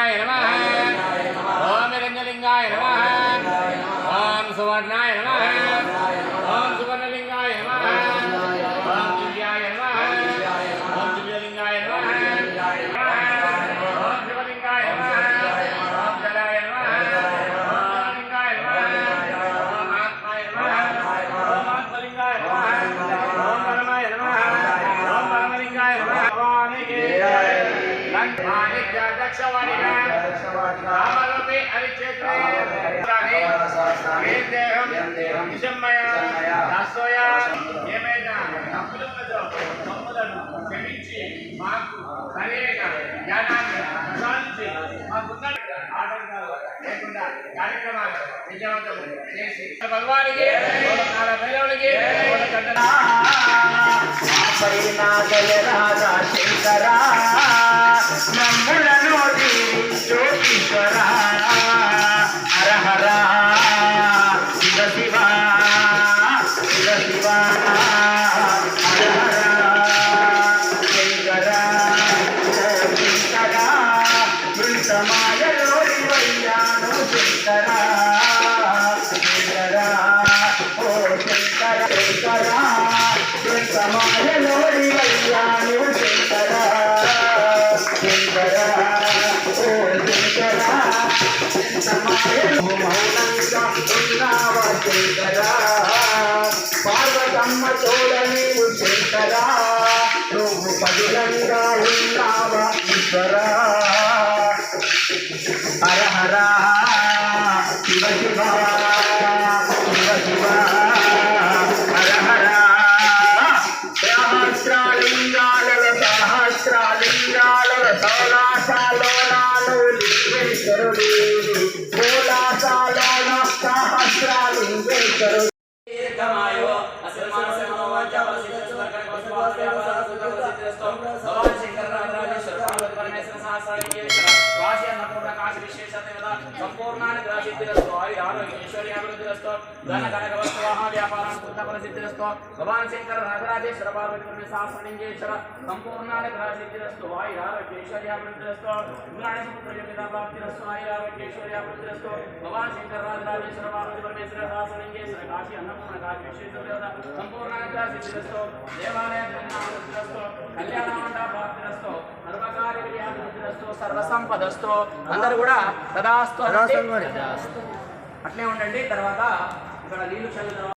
హిరణ్యాయ నమ. ఓం హిరణ్యలింగాయ నమ. ఓం సువర్ణాయ నమ. ఓం సువర్ణ నమ ఓం దివ్యాయ నమ ఓం దివ్యలింగాయ నమ ఓం శివలింగాయ నమ ఓం జలాయ నమ ఓం లింగాయ నమ ఓం ఆత్మాయ నమ ఓం ఆత్మలింగాయ నమ ఓం పరమాయ నమ ఓం పరమలింగాయ నమ భవానికి లంకానికి దక్షవాణిగా రామరూపి అరిచేత్రే ఏం దేహం నిజమ్మయ దాసోయ ఏమైనా తప్పులున్నదో తప్పులను క్షమించి మాకు సరైన జ్ఞానాన్ని ప్రసాదించి మాకున్న ఆటంకాలు లేకుండా కార్యక్రమాలు విజయవంతం చేసి భగవానికి కాల భైరవునికి రాజా శంకరా. మృతమాయలో వయ్యాను శంకర శంకర ఓ శంకర మౌనంగా ఉన్నావా శంకర పార్వతమ్మ తోడ నీవు శంకర నువ్వు పదిలంగా ఉన్నావా ఈశ్వర హర హర శివ శివ శివ సంపూర్ణాన్ని గ్రాసిద్ధిరస్తో ఆరోగ్య ఐశ్వర్యాలు ధన కనక వస్తు వాహన వ్యాపారాన్ని కృత ఫలసిద్ధిరస్తో భగవాన్ శంకర రాజరాజేశ్వర పార్వతి ఇంద్రాణి సముద్ర ప్రాప్తిరస్తో భగవాన్ శంకర పార్వతి పరమేశ్వర కాశీ అన్నపూర్ణ కాశీ సిద్ధిరస్తో దేవాలయ కళ్యాణ సర్వకార్య విజయాభివృద్ధిరస్తో సర్వసంపదస్తో అందరూ కూడా సదాస్తు. అట్లే ఉండండి. తర్వాత ఇక్కడ నీళ్ళు చల్లిన తర్వాత